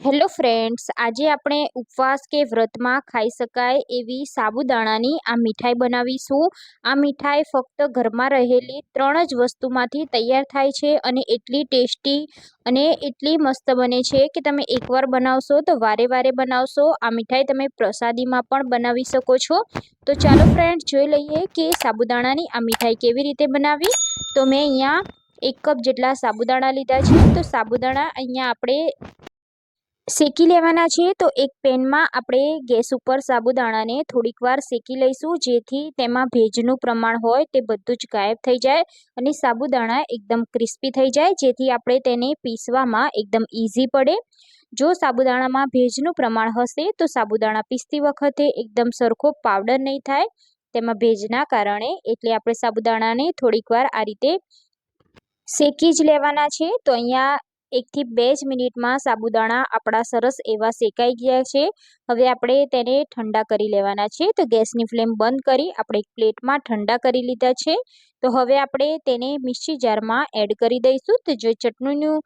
Hello friends આજે આપણે ઉપવાસ કે વ્રતમાં ખાઈ શકાય એવી સાબુદાણાની આ મીઠાઈ બનાવીશું. આ મીઠાઈ ફક્ત ઘરમાં રહેલી ત્રણ જ વસ્તુમાંથી તૈયાર થાય છે અને એટલી ટેસ્ટી અને એટલી મસ્ત બને છે કે તમે એકવાર બનાવશો તો વારે વારે બનાવશો. આ મીઠાઈ તમે પ્રસાદીમાં પણ બનાવી શકો છો. તો ચાલો ફ્રેન્ડ્સ જોઈ લઈએ કે સાબુદાણાની આ મીઠાઈ કેવી રીતે બનાવી. તો મેં અહીંયા એક કપ જેટલા સાબુદાણા લીધા છે. તો સાબુદાણા અહીંયા આપણે શેકી લેવાના છે, તો એક પેનમાં આપણે ગેસ ઉપર સાબુદાણાને થોડીક વાર શેકી લઈશું, જેથી તેમાં ભેજનું પ્રમાણ હોય તે બધું જ ગાયબ થઈ જાય અને સાબુદાણા એકદમ ક્રિસ્પી થઈ જાય, જેથી આપણે તેને પીસવામાં એકદમ ઇઝી પડે. જો સાબુદાણામાં ભેજનું પ્રમાણ હશે, તો સાબુદાણા પીસતી વખતે એકદમ સરખો પાવડર નહીં થાય. તેમાં ભેજના કારણે એટલે આપણે સાબુદાણાને થોડીક વાર આ રીતે શેકી જ લેવાના છે. તો અહીંયા એકથી બે જ મિનિટમાં સાબુદાણા આપણા સરસ એવા શેકાઈ ગયા છે. હવે આપણે તેને ઠંડા કરી લેવાના છે. તો ગેસની ફ્લેમ બંધ કરી આપણે એક પ્લેટમાં ઠંડા કરી લીધા છે. તો હવે આપણે તેને મિક્સી જારમાં એડ કરી દઈશું. તો જે ચટણીનું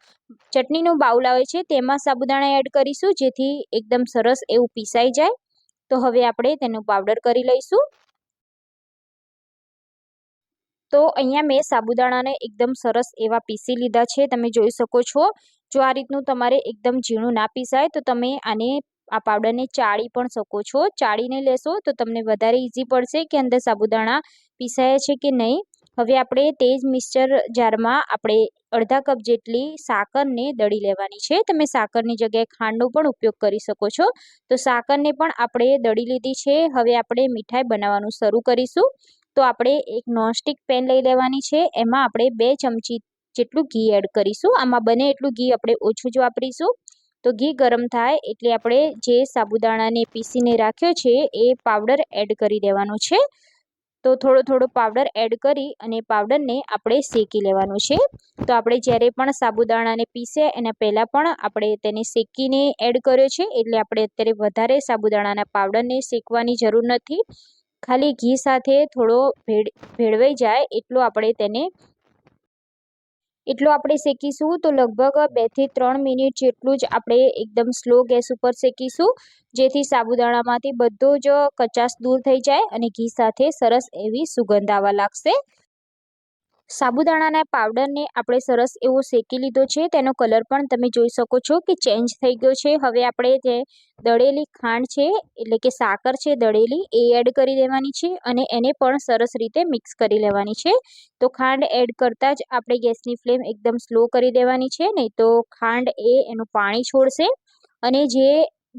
ચટણીનું બાઉલ આવે છે તેમાં સાબુદાણા એડ કરીશું જેથી એકદમ સરસ એવું પીસાઈ જાય. તો હવે આપણે તેનું પાવડર કરી લઈશું. તો અહીંયા મેં સાબુદાણાને એકદમ સરસ એવા પીસી લીધા છે. તમે જોઈ શકો છો. જો આ રીતનું તમારે એકદમ ઝીણું ના પીસાય, તો તમે આને, આ પાવડરને ચાળી પણ શકો છો. ચાળીને લેશો તો તમને વધારે ઇઝી પડશે કે અંદર સાબુદાણા પીસાયા છે કે નહીં. હવે આપણે તે જ મિક્સચર જારમાં આપણે અડધા કપ જેટલી સાકરને દળી લેવાની છે. તમે સાકરની જગ્યાએ ખાંડનો પણ ઉપયોગ કરી શકો છો. તો સાકરને પણ આપણે દળી લીધી છે. હવે આપણે મીઠાઈ બનાવવાનું શરૂ કરીશું. તો આપણે એક નોનસ્ટિક પેન લઈ લેવાની છે. એમાં આપણે બે ચમચી જેટલું ઘી એડ કરીશું. આમાં બને એટલું ઘી આપણે ઓછું જ વાપરીશું. તો ઘી ગરમ થાય એટલે આપણે જે સાબુદાણાને પીસીને રાખ્યો છે એ પાવડર એડ કરી દેવાનો છે. તો થોડો થોડો પાવડર એડ કરી અને પાવડરને આપણે શેકી લેવાનું છે. તો આપણે જ્યારે પણ સાબુદાણાને પીસે એના પહેલાં પણ આપણે તેને શેકીને એડ કર્યો છે. એટલે આપણે અત્યારે વધારે સાબુદાણાના પાવડરને શેકવાની જરૂર નથી. ખાલી ઘી સાથે થોડો ભેળ, ભેળવાઈ જાય એટલો આપણે તેને, એટલો આપણે શેકીશું તો લગભગ બેથી ત્રણ મિનિટ જેટલું જ આપણે એકદમ સ્લો ગેસ ઉપર શેકીશું, જેથી સાબુદાણામાંથી બધો જ કચાશ દૂર થઈ જાય અને ઘી સાથે સરસ એવી સુગંધ આવવા લાગશે. સાબુદાણાના પાવડરને આપણે સરસ એવો શેકી લીધો છે. તેનો કલર પણ તમે જોઈ શકો છો કે ચેન્જ થઈ ગયો છે. હવે આપણે જે દળેલી ખાંડ છે, એટલે કે સાકર છે દળેલી, એ એડ કરી દેવાની છે અને એને પણ સરસ રીતે મિક્સ કરી લેવાની છે. તો ખાંડ એડ કરતાં જ આપણે ગેસની ફ્લેમ એકદમ સ્લો કરી દેવાની છે, નહીં તો ખાંડ એ એનું પાણી છોડશે અને જે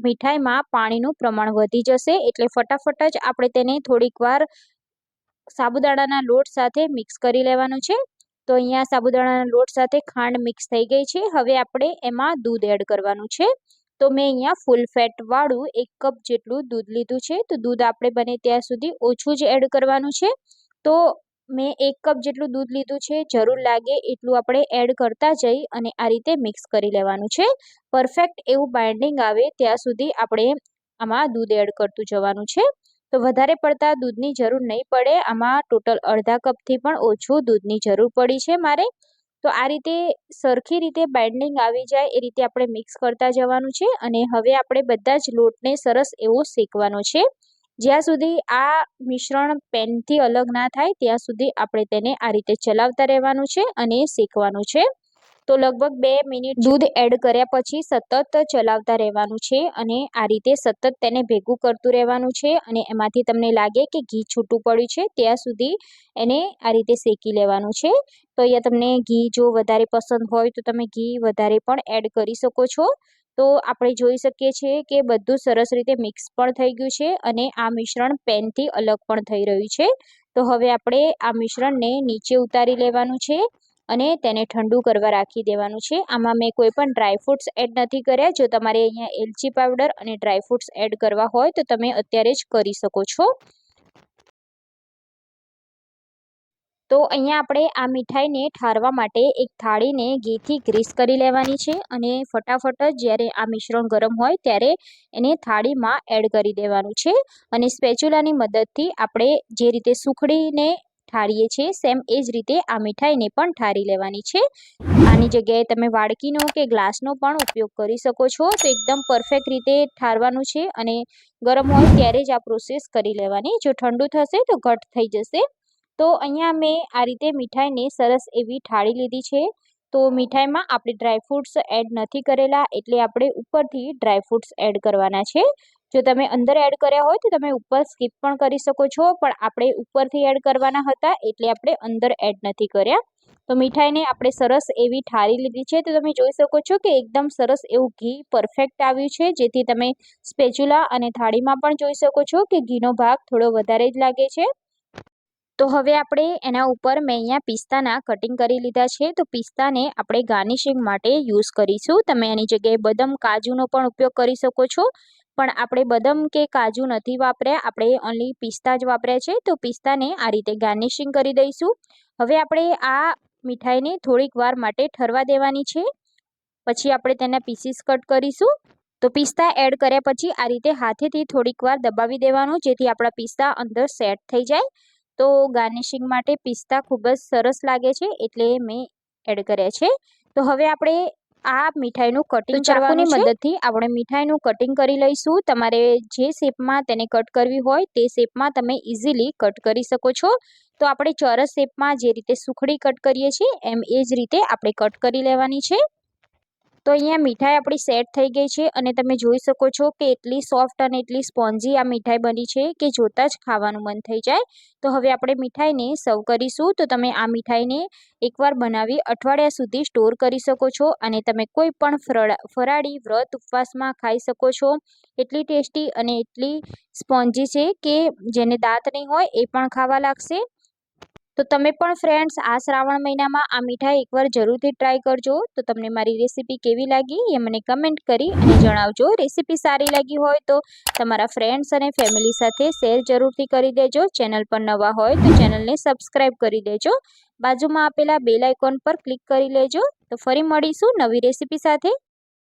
મીઠાઈમાં પાણીનું પ્રમાણ વધી જશે, એટલે ફટાફટ જ આપણે તેને થોડીક વાર સાબુદાણાના લોટ સાથે મિક્સ કરી લેવાનું છે. તો અહીંયા સાબુદાણાના લોટ સાથે ખાંડ મિક્સ થઈ ગઈ છે. હવે આપણે એમાં દૂધ એડ કરવાનું છે. તો મેં અહીંયા ફૂલ ફેટવાળું એક કપ જેટલું દૂધ લીધું છે. તો દૂધ આપણે બને ત્યાં સુધી ઓછું જ એડ કરવાનું છે. તો મેં એક કપ જેટલું દૂધ લીધું છે. જરૂર લાગે એટલું આપણે એડ કરતા જઈ અને આ રીતે મિક્સ કરી લેવાનું છે. પરફેક્ટ એવું બાઇન્ડિંગ આવે ત્યાં સુધી આપણે આમાં દૂધ એડ કરતું જવાનું છે. તો વધારે પડતા દૂધની જરૂર નહીં પડે. આમાં ટોટલ અડધા કપથી પણ ઓછું દૂધની જરૂર પડી છે મારે. તો આ રીતે સરખી રીતે બાઇન્ડિંગ આવી જાય એ રીતે આપણે મિક્સ કરતા જવાનું છે અને હવે આપણે બધા જ લોટને સરસ એવો શેકવાનો છે. જ્યાં સુધી આ મિશ્રણ પેનથી અલગ ના થાય ત્યાં સુધી આપણે તેને આ રીતે ચલાવતા રહેવાનું છે અને શેકવાનું છે. તો લગભગ બે મિનિટ દૂધ એડ કર્યા પછી સતત ચલાવતા રહેવાનું છે અને આ રીતે સતત તેને ભેગું કરતું રહેવાનું છે અને એમાંથી તમને લાગે કે ઘી છૂટું પડ્યું છે, ત્યાં સુધી એને આ રીતે શેકી લેવાનું છે. તો અહીંયા તમને ઘી જો વધારે પસંદ હોય તો તમે ઘી વધારે પણ એડ કરી શકો છો. તો આપણે જોઈ શકીએ છીએ કે બધું સરસ રીતે મિક્સ પણ થઈ ગયું છે અને આ મિશ્રણ પેનથી અલગ પણ થઈ રહ્યું છે. તો હવે આપણે આ મિશ્રણને નીચે ઉતારી લેવાનું છે. અને તેને ઠંડુ કરવા રાખી દેવાનું છે. આમાં મેં કોઈ પણ ડ્રાયફ્રૂટ્સ એડ નથી કર્યા. જો તમારે અહીંયા એલચી પાવડર અને ડ્રાયફ્રૂટ્સ એડ કરવા હોય, તો તમે અત્યારે જ કરી શકો છો. તો અહીંયા આપણે આ મીઠાઈને ઠારવા માટે એક થાળીને ઘીથી ગ્રીસ કરી લેવાની છે અને ફટાફટ જ જ્યારે આ મિશ્રણ ગરમ હોય ત્યારે એને થાળીમાં એડ કરી દેવાનું છે. અને સ્પેચ્યુલાની મદદથી આપણે જે રીતે સુખડીને ઠારીએ છીએ. સેમ એ જ રીતે આ મીઠાઈને પણ ઠારી લેવાની છે. આની જગ્યાએ તમે વાડકીનો કે ગ્લાસનો પણ ઉપયોગ કરી શકો છો. તો એકદમ પરફેક્ટ રીતે ઠારવાનું છે અને ગરમ હોય ત્યારે જ આ પ્રોસેસ કરી લેવાની. જો ઠંડુ થશે તો ઘટ થઈ જશે. તો અહીંયા મેં આ રીતે મીઠાઈને સરસ એવી ઠાળી લીધી છે. તો મીઠાઈમાં આપણે ડ્રાયફ્રૂટ્સ એડ નથી કરેલા એટલે આપણે ઉપરથી ડ્રાયફ્રૂટ્સ એડ કરવાના છે. જો તમે અંદર એડ કર્યા હોય તો તમે ઉપર સ્કીપ પણ કરી શકો છો, પણ આપણે ઉપરથી એડ કરવાના હતા એટલે આપણે અંદર એડ નથી કર્યા. તો મીઠાઈને આપણે સરસ એવી ઠારી લીધી છે, તો તમે જોઈ શકો છો કે એકદમ સરસ એવું ઘી પરફેક્ટ આવ્યું છે, જેથી તમે સ્પેચ્યુલા અને થાળીમાં પણ જોઈ શકો છો કે ઘીનો ભાગ થોડો વધારે જ લાગે છે. તો હવે આપણે એના ઉપર મેં અહીંયા પિસ્તાના કટિંગ કરી લીધા છે, તો પિસ્તાને આપણે ગાર્નિશિંગ માટે યુઝ કરીશું. તમે એની જગ્યાએ બદામ કાજુનો પણ ઉપયોગ કરી શકો છો. પણ આપણે બદામ કે કાજુ નથી વાપર્યા, આપણે ઓનલી પિસ્તા જ વાપર્યા છે, તો પિસ્તાને આ રીતે ગાર્નિશિંગ કરી દઈશું. હવે આપણે આ મીઠાઈને થોડીક વાર માટે ઠરવા દેવાની છે. પછી આપણે તેના પીસીસ કટ કરીશું. તો પિસ્તા એડ કર્યા પછી આ રીતે હાથેથી થોડીક વાર દબાવી દેવાનું, જેથી આપણા પિસ્તા અંદર સેટ થઈ જાય. તો ગાર્નિશિંગ માટે પિસ્તા ખૂબ જ સરસ લાગે છે, એટલે મેં એડ કર્યા છે. તો હવે આપણે આ મીઠાઈનું કટિંગ ચાકુની મદદથી આપણે મીઠાઈનું કટિંગ કરી લઈશું. તમારે જે શેપમાં તેને કટ કરવી હોય તે શેપમાં તમે ઇઝીલી કટ કરી શકો છો. તો આપણે ચોરસ શેપમાં જે રીતે સુખડી કટ કરીએ છીએ એમ એ જ રીતે આપણે કટ કરી લેવાની છે. તો અહીંયા મીઠાઈ આપણી સેટ થઈ ગઈ છે અને તમે જોઈ શકો છો કે એટલી સોફ્ટ અને એટલી સ્પોન્જી આ મીઠાઈ બની છે કે જોતાં જ ખાવાનું મન થઈ જાય. તો હવે આપણે મીઠાઈને સર્વ કરીશું. તો તમે આ મીઠાઈને એકવાર બનાવી અઠવાડિયા સુધી સ્ટોર કરી શકો છો અને તમે કોઈ પણ ફરાળી વ્રત, ઉપવાસમાં ખાઈ શકો છો. એટલી ટેસ્ટી અને એટલી સ્પોન્જી છે કે જેને દાંત નહીં હોય એ પણ ખાવા લાગશે. તો તમે પણ ફ્રેન્ડ્સ આ શ્રાવણ મહિનામાં આ મીઠાઈ એકવાર જરૂરથી ટ્રાય કરજો. તો તમને મારી રેસીપી કેવી લાગી એ મને કમેન્ટ કરી અને જણાવજો. રેસીપી સારી લાગી હોય તો તમારા ફ્રેન્ડ્સ અને ફેમિલી સાથે શેર જરૂરથી કરી દેજો. ચેનલ પર નવા હોય તો ચેનલને સબસ્ક્રાઈબ કરી દેજો. બાજુમાં આપેલા બેલ આઇકોન પર ક્લિક કરી લેજો. તો ફરી મળીશું નવી રેસીપી સાથે.